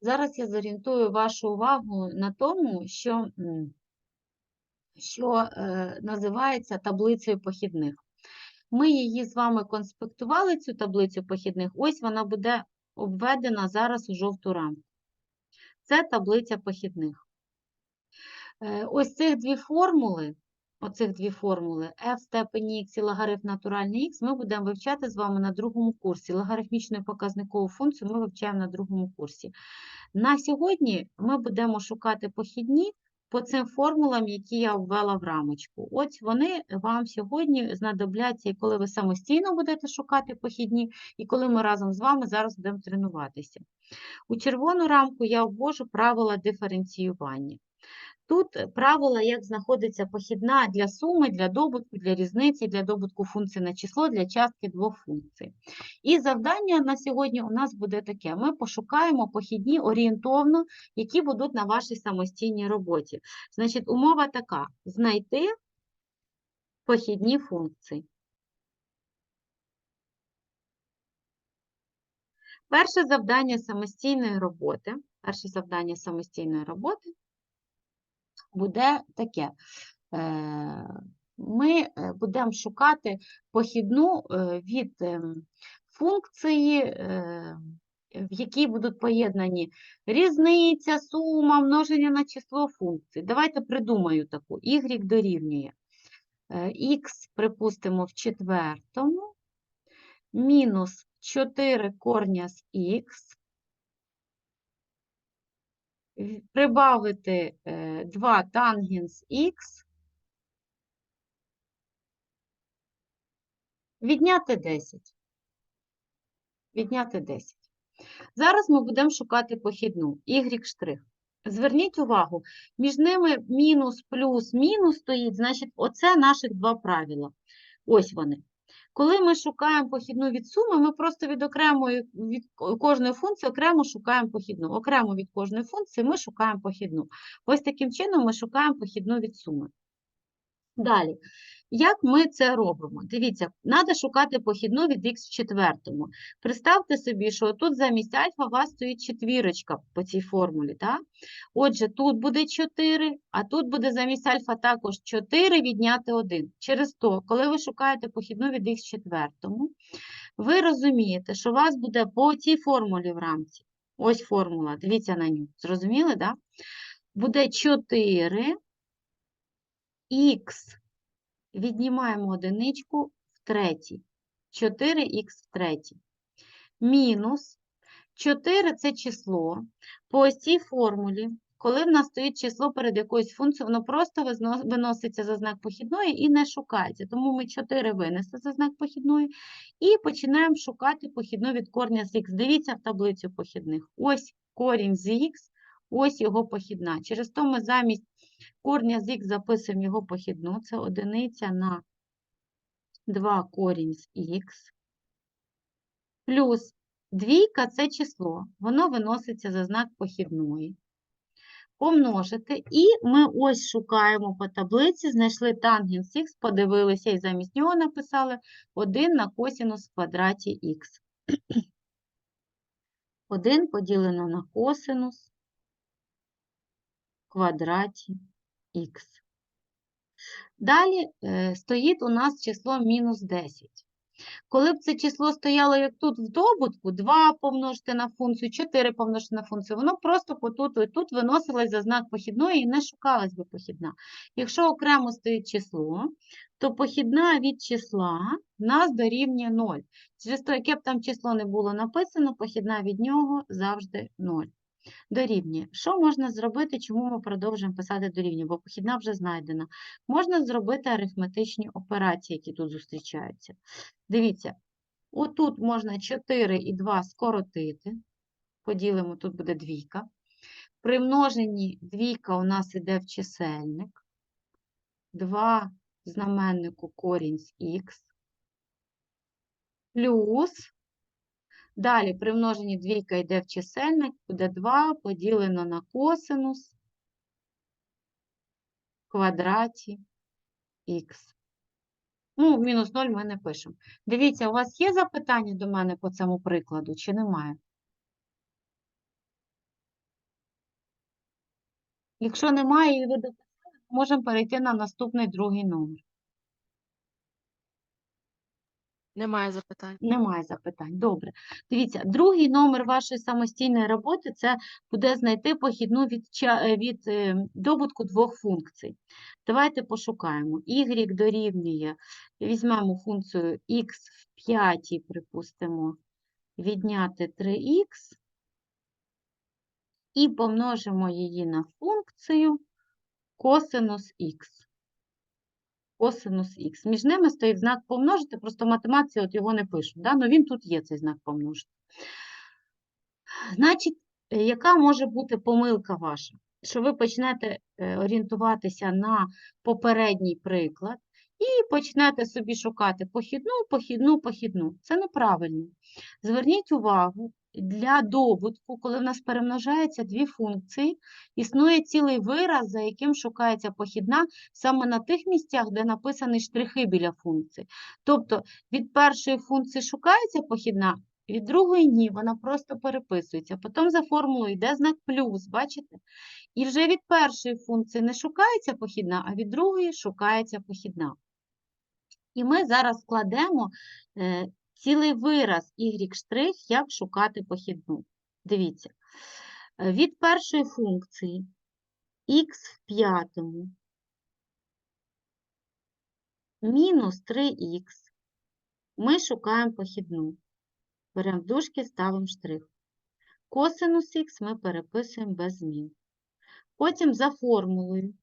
Зараз я зорієнтую вашу увагу на тому, що, що е, називається таблицею похідних. Ми її з вами конспектували, цю таблицю похідних. Ось вона буде обведена зараз у жовту рамку. Це таблиця похідних. Е, Ось цих дві формули, оцих дві формули f в степені х і логарифм натуральний х, ми будемо вивчати з вами на другому курсі. Логарифмічну показникову функцію ми вивчаємо на другому курсі. На сьогодні ми будемо шукати похідні по цим формулам, які я ввела в рамочку. Ось вони вам сьогодні знадобляться, і коли ви самостійно будете шукати похідні, і коли ми разом з вами зараз будемо тренуватися. У червону рамку я ввожу правила диференціювання. Тут е, правила, як знаходиться похідна для суми, для добутку, для різниці, для добутку функції на число, для частки двох функцій. І завдання на сьогодні у нас буде таке: ми пошукаємо похідні орієнтовно, які будуть на вашій самостійній роботі. Значить, умова така: знайти похідні функції. Перше завдання самостійної роботи. Перше завдання самостійної роботи буде таке. Е, Ми е, будемо шукати похідну е, від функції, в якій будуть поєднані різниця, сума, множення на число функцій. Давайте придумаю таку. Y дорівнює х, припустимо, в четвертому, мінус 4 корня з х, прибавити е, 2 тангенс х, відняти 10. Відняти 10. Зараз ми будемо шукати похідну y'. Зверніть увагу, між ними мінус, плюс, мінус стоїть, значить, оце наших два правила. Ось вони. Коли ми шукаємо похідну від суми, ми просто від окремої від кожної функції окремо шукаємо похідну. Окремо від кожної функції ми шукаємо похідну. Ось таким чином ми шукаємо похідну від суми. Далі, як ми це робимо? Дивіться, треба шукати похідну від х в четвертому. Представте собі, що тут замість альфа у вас стоїть четвірочка по цій формулі. Так? Отже, тут буде 4, а тут буде замість альфа також 4 відняти 1. Через то, коли ви шукаєте похідну від х в четвертому, ви розумієте, що у вас буде по цій формулі в рамці. Ось формула, дивіться на нього. Зрозуміли, так? Да? Буде 4 х віднімаємо одиничку в третій. 4х в третій. Мінус 4 – це число. По ось цій формулі, коли в нас стоїть число перед якоюсь функцією, воно просто виноситься за знак похідної і не шукається. Тому ми 4 винесли за знак похідної і починаємо шукати похідну від корня з х. Дивіться в таблицю похідних. Ось корінь з х, ось його похідна. Через то ми замість корня з х записуємо його похідну. Це одиниця на 2 корінь з х. Плюс двійка – це число. Воно виноситься за знак похідної. Помножити. І ми ось шукаємо по таблиці, знайшли тангенс х, подивилися і замість нього написали 1 на косінус в квадраті х. 1 поділено на косинус квадраті х. Далі е, стоїть у нас число мінус 10. Коли б це число стояло як тут в добутку, 2 помножити на функцію, 4 помножити на функцію, воно просто по тут і тут виносилось за знак похідної і не шукалась би похідна. Якщо окремо стоїть число, то похідна від числа нас дорівнює 0. Через то, яке б там число не було написано, похідна від нього завжди 0. Дорівнює. Що можна зробити, чому ми продовжуємо писати дорівнює? Бо похідна вже знайдена. Можна зробити арифметичні операції, які тут зустрічаються. Дивіться, отут можна 4 і 2 скоротити. Поділимо, тут буде двійка. При множенні двійка у нас йде в чисельник. 2 в знаменнику корінь з х. Плюс Далі при множенні двійка йде в чисельник, буде 2 поділено на косинус в квадраті х. Ну, мінус 0 ми не пишемо. Дивіться, у вас є запитання до мене по цьому прикладу чи немає? Якщо немає і ви можемо перейти на наступний другий номер. Немає запитань. Немає запитань. Добре. Дивіться, другий номер вашої самостійної роботи це буде знайти похідну від, е, від е, добутку двох функцій. Давайте пошукаємо. Y дорівнює, візьмемо функцію x в п'ятій, припустимо, відняти 3х і помножимо її на функцію косинус х. Косинус х. Між ними стоїть знак помножити, просто в математиці от його не пишуть. Да? Ну він тут є, цей знак помножити. Значить, е, яка може бути помилка ваша? Що ви почнете е, орієнтуватися на попередній приклад і почнете собі шукати похідну, похідну, похідну. Це неправильно. Зверніть увагу, для добутку, коли в нас перемножаються дві функції, існує цілий вираз, за яким шукається похідна саме на тих місцях, де написані штрихи біля функції. Тобто від першої функції шукається похідна, від другої ні, вона просто переписується. Потім за формулою йде знак плюс, бачите? І вже від першої функції не шукається похідна, а від другої шукається похідна. І ми зараз складемо е, цілий вираз y', як шукати похідну. Дивіться, е, від першої функції х в п'ятому мінус 3х ми шукаємо похідну. Беремо дужки, ставимо штрих. Косинус х ми переписуємо без змін. Потім за формулою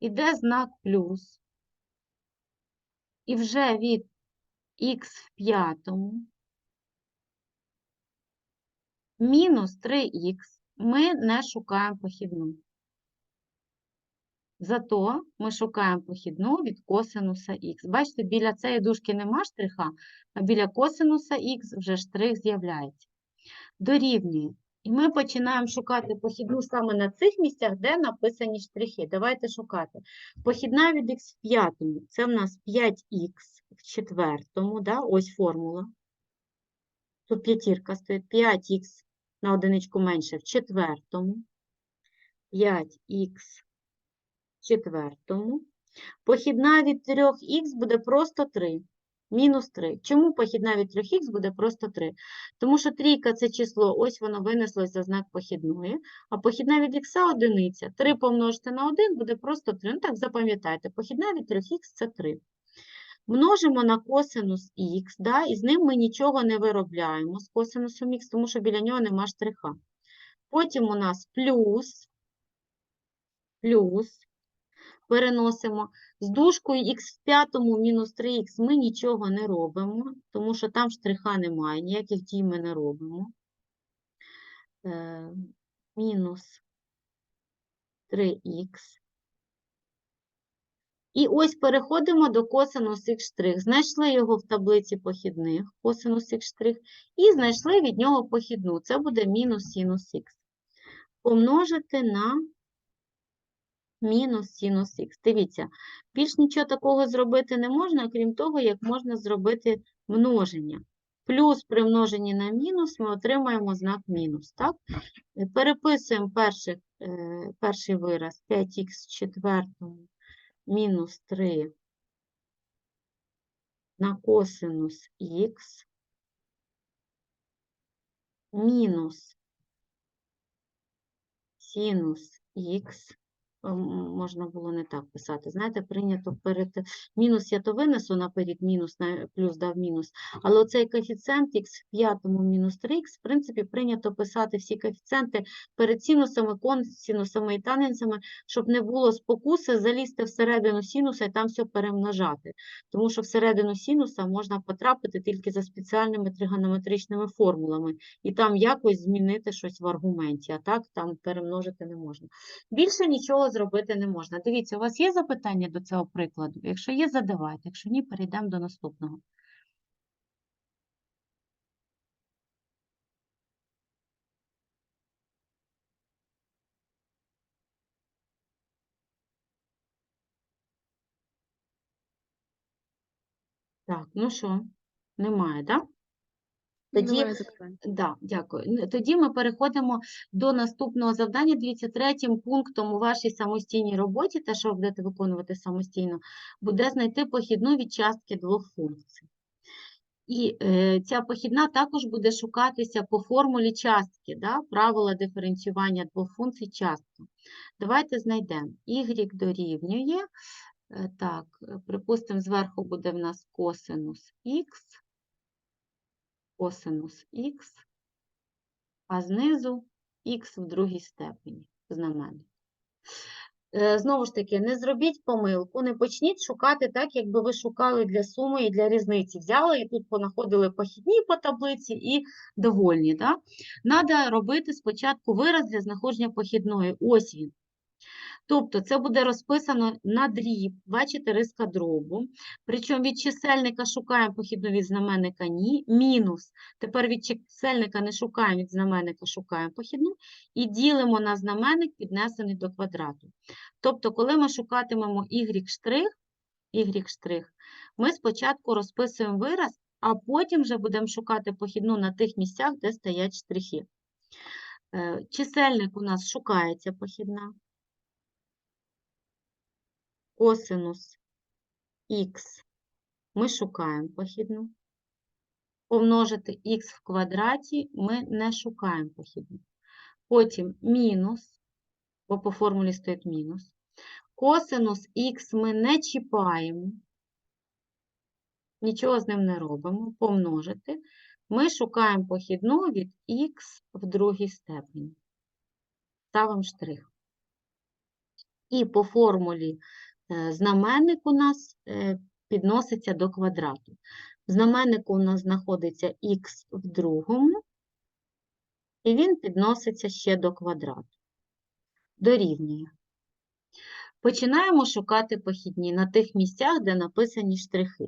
йде знак плюс. І вже від х в п'ятому мінус 3х ми не шукаємо похідну. Зато ми шукаємо похідну від косинуса х. Бачите, біля цієї дужки нема штриха, а біля косинуса х вже штрих з'являється. Дорівнює. І ми починаємо шукати похідну саме на цих місцях, де написані штрихи. Давайте шукати. Похідна від х в п'ятому. Це в нас 5х в четвертому, да? ось формула. Тут п'ятірка стоїть. 5х на одиничку менше в четвертому. 5х в четвертому. Похідна від 3х буде просто 3. Мінус 3. Чому похідна від 3х буде просто 3? Тому що трійка – це число, ось воно винеслось за знак похідної, а похідна від х – одиниця. 3 помножити на 1 буде просто 3. Ну так, запам'ятайте, похідна від 3х – це 3. Множимо на косинус х, да, і з ним ми нічого не виробляємо з косинусом х, тому що біля нього нема штриха. Потім у нас плюс, плюс, переносимо. З дужкою х в п'ятому мінус 3х ми нічого не робимо, тому що там штриха немає, ніяких дій ми не робимо. Е, мінус 3х. І ось переходимо до косинус х'. Знайшли його в таблиці похідних, косинус х', і знайшли від нього похідну. Це буде мінус синус х. Помножити на мінус синус х. Дивіться, більш нічого такого зробити не можна, крім того, як можна зробити множення. Плюс при множенні на мінус ми отримаємо знак мінус. Так? Е, Переписуємо перший, е, перший вираз 5х в четвертому мінус 3 на косинус х мінус синус х. Можна було не так писати. Знаєте, прийнято перед мінус я то винесу наперед, мінус на плюс дав мінус. Але оцей коефіцієнт х в п'ятому мінус 3х, в принципі, прийнято писати всі коефіцієнти перед синусами, косинусами і тангенсами, щоб не було спокуси залізти всередину синуса і там все перемножати. Тому що всередину синуса можна потрапити тільки за спеціальними тригонометричними формулами. І там якось змінити щось в аргументі, а так там перемножити не можна. Більше нічого зробити не можна. Дивіться, у вас є запитання до цього прикладу? Якщо є, задавайте. Якщо ні, перейдемо до наступного. Так, ну що, немає, так? Тоді Да, дякую. Тоді ми переходимо до наступного завдання. Дивіться, третім пунктом у вашій самостійній роботі, те, що ви будете виконувати самостійно, буде знайти похідну від частки двох функцій. І е, ця похідна також буде шукатися по формулі частки, да? правила диференціювання двох функцій частки. Давайте знайдемо. y дорівнює, е, так, припустимо, зверху буде в нас косинус х, косинус х, а знизу х в другій степені знаменник. Е, Знову ж таки, не зробіть помилку, не почніть шукати так, якби ви шукали для суми і для різниці. Взяли і тут понаходили похідні по таблиці і довольні. Да? Надо робити спочатку вираз для знаходження похідної. Ось він. Тобто це буде розписано на дріб, бачите, риска дробу. Причому від чисельника шукаємо похідну від знаменника ні, мінус. Тепер від чисельника не шукаємо, від знаменника шукаємо похідну і ділимо на знаменник, піднесений до квадрату. Тобто, коли ми шукатимемо y', y', ми спочатку розписуємо вираз, а потім вже будемо шукати похідну на тих місцях, де стоять штрихи. Е, Чисельник у нас шукається похідна. Косинус х ми шукаємо похідну. Помножити х в квадраті ми не шукаємо похідну. Потім мінус, бо по формулі стоїть мінус. Косинус х ми не чіпаємо, нічого з ним не робимо. Помножити. Ми шукаємо похідну від х в другій степені. Ставимо штрих. І по формулі знаменник у нас е, підноситься до квадрату. В знаменнику у нас знаходиться х в другому, і він підноситься ще до квадрату. Дорівнює. Починаємо шукати похідні на тих місцях, де написані штрихи.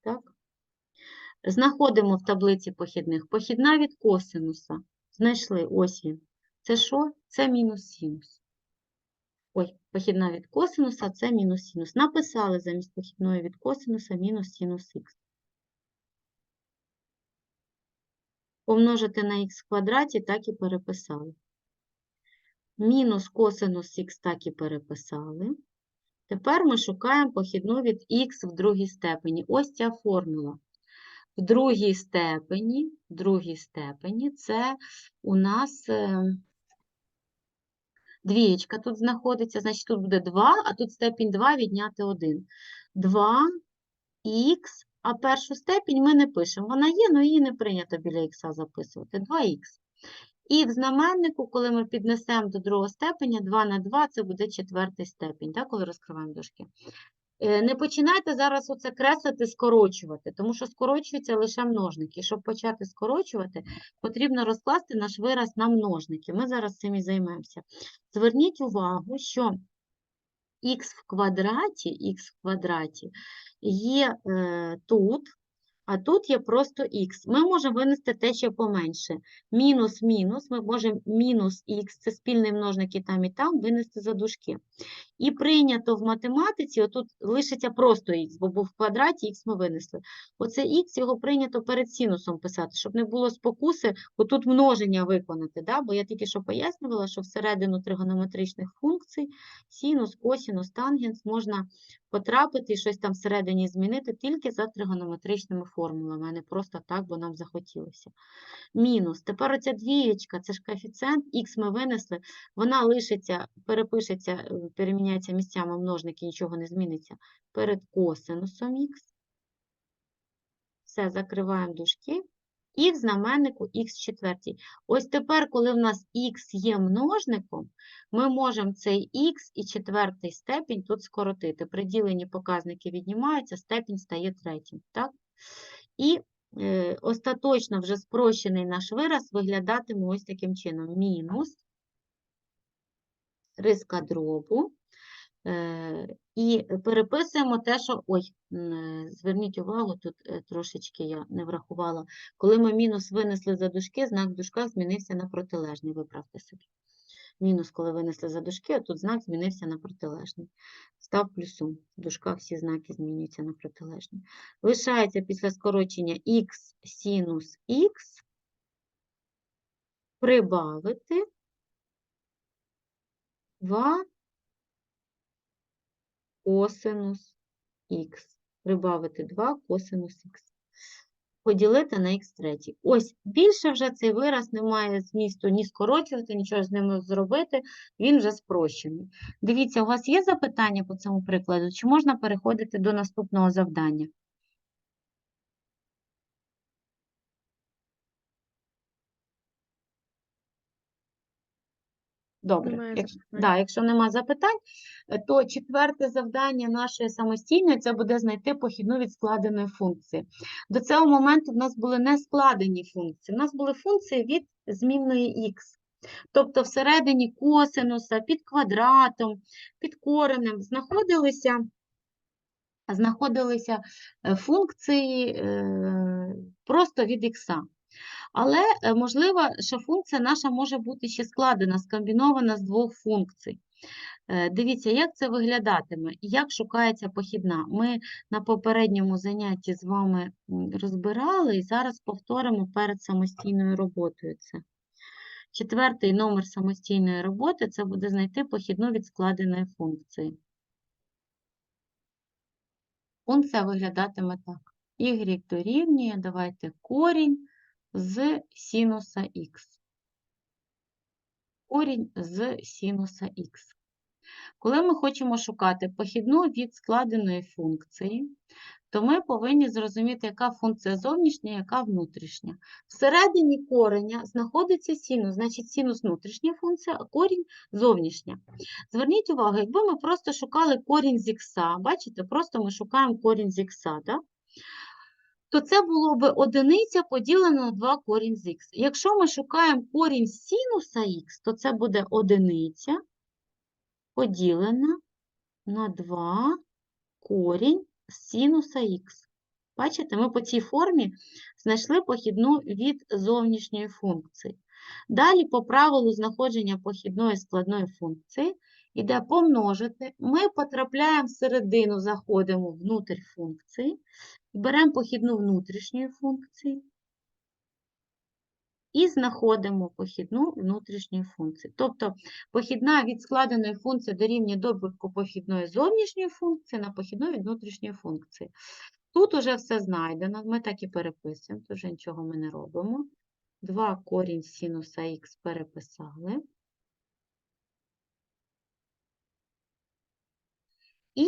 Так? Знаходимо в таблиці похідних. Похідна від косинуса. Знайшли, ось він. Це що? Це мінус синус. Похідна від косинуса це мінус синус. Написали замість похідної від косинуса мінус синус х. Помножити на х в квадраті так і переписали. Мінус косинус х так і переписали. Тепер ми шукаємо похідну від х в другій степені. Ось ця формула. В другій степені, в другій степені це у нас е, двієчка тут знаходиться, значить тут буде 2, а тут степінь 2 відняти 1. 2х, а першу степінь ми не пишемо. Вона є, але її не прийнято біля х записувати. 2х. І в знаменнику, коли ми піднесемо до другого степеня, 2 на 2 це буде четвертий степінь, так, коли розкриваємо дужки. Е, Не починайте зараз оце креслити, скорочувати, тому що скорочуються лише множники. Щоб почати скорочувати, потрібно розкласти наш вираз на множники. Ми зараз цим і займемося. Зверніть увагу, що х в квадраті, х в квадраті є е, тут, а тут є просто х. Ми можемо винести те, що поменше. Мінус мінус, ми можемо мінус х, це спільний множник і там, і там, винести за дужки. І прийнято в математиці, отут лишиться просто х, бо був в квадраті, х ми винесли. Оце х, його прийнято перед синусом писати, щоб не було спокуси, отут множення виконати, да? бо я тільки що пояснювала, що всередину тригонометричних функцій синус, косинус, тангенс можна потрапити і щось там всередині змінити тільки за тригонометричними формулами, а не просто так, бо нам захотілося. Мінус. Тепер оця двієчка, це ж коефіцієнт, х ми винесли, вона лишиться, перепишеться, е, переміняється місцями множники, нічого не зміниться, перед косинусом х. Все, закриваємо дужки. І в знаменнику х четвертій. Ось тепер, коли в нас х є множником, ми можемо цей х і четвертий степінь тут скоротити. Приділені показники віднімаються, степінь стає третім. Так? І е, остаточно вже спрощений наш вираз виглядатиме ось таким чином. Мінус риска дробу. Е, І переписуємо те, що. Ой, е, зверніть увагу, тут е, трошечки я не врахувала. Коли ми мінус винесли за дужки, знак в змінився на протилежний. Виправте собі. Мінус, коли винесли за дужки, а тут знак змінився на протилежний. Став плюсом. В дужках всі знаки змінюються на протилежні. Лишається після скорочення х синус х прибавити 2 косинус х. Прибавити 2 косинус х. Поділити на х третій. Ось більше вже цей вираз не має змісту ні скорочувати, нічого з ним зробити, він вже спрощений. Дивіться, у вас є запитання по цьому прикладу, чи можна переходити до наступного завдання? Добре. Немає Якщо, да, якщо нема запитань, е, то четверте завдання наше самостійне це буде знайти похідну від складеної функції. До цього моменту в нас були не складені функції, у нас були функції від змінної х. Тобто всередині косинуса, під квадратом, під коренем знаходилися, знаходилися е, функції е, просто від х. Але е, можливо, що функція наша може бути ще складена, скомбінована з двох функцій. Е, Дивіться, як це виглядатиме, як шукається похідна. Ми на попередньому занятті з вами розбирали і зараз повторимо перед самостійною роботою це. Четвертий номер самостійної роботи це буде знайти похідну від складеної функції. Функція виглядатиме так. y дорівнює, давайте корінь з синуса х. Корінь з синуса х. Коли ми хочемо шукати похідну від складеної функції, то ми повинні зрозуміти, яка функція зовнішня, яка внутрішня. Всередині кореня знаходиться синус, значить синус внутрішня функція, а корінь зовнішня. Зверніть увагу, якби ми просто шукали корінь з х, бачите, просто ми шукаємо корінь з х, да? То це було б одиниця поділена на 2 корінь з х. Якщо ми шукаємо корінь синуса х, то це буде одиниця поділена на 2 корінь синуса х. Бачите, ми по цій формі знайшли похідну від зовнішньої функції. Далі, по правилу знаходження похідної складної функції, іде помножити. Ми потрапляємо всередину, заходимо внутрь функції, беремо похідну внутрішньої функції і знаходимо похідну внутрішньої функції. Тобто похідна від складеної функції дорівнює добутку похідної зовнішньої функції на похідну від внутрішньої функції. Тут уже все знайдено, ми так і переписуємо, тут вже нічого ми не робимо. 2 корінь синуса х переписали. І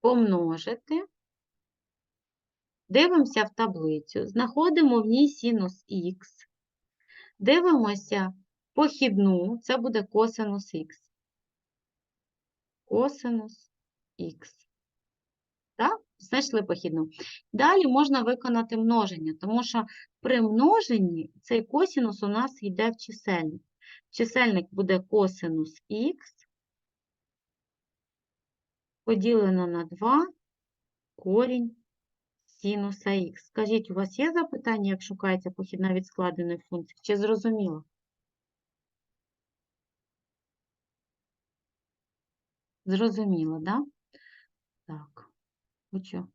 помножити. Дивимося в таблицю, знаходимо в ній синус х, дивимося похідну, це буде косинус х. Косинус х. Так? Знайшли похідну. Далі можна виконати множення, тому що при множенні цей косинус у нас йде в чисельник. Чисельник буде косинус х поділено на 2 корінь синуса х. Скажіть, у вас є запитання, як шукається похідна від складеної функції? Чи зрозуміло? Зрозуміло, да? Так. Хочу